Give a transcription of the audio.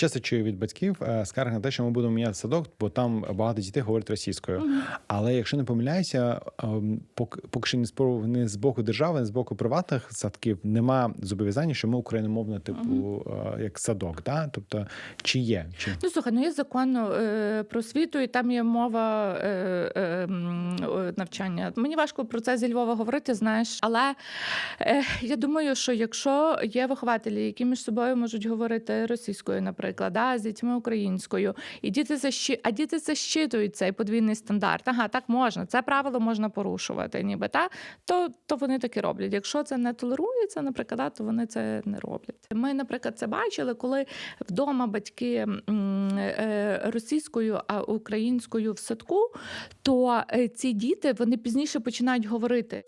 часто чую від батьків е, скарги на те, що ми будемо міняти садок, бо там багато дітей говорять російською. Але якщо не помиляюся, ем, поки, поки що ні з боку- з боку держави, ні з боку приватних садків нема зобов'язання, що ми україномовно, типу, е, як садок. Да? Тобто, чи є? Чи Ну слухай, ну є закон е, про освіту, і там є мова е, е, навчання. Мені важко про це зі Львова говорити, знаєш. Але е, я думаю, що якщо є вихователі, які між собою можуть говорити російською, наприклад, да, з дітьми українською, і діти защи... а діти защитують цей подвійний стандарт. Ага, так можна, це правило можна порушувати, ніби та то, то вони так роблять. Якщо це не толерується, наприклад, то вони це не роблять. Ми, наприклад, це бачили, коли вдома батьки е, російською, а українською в садку, то е, ці діти вони пізніше починають говорити.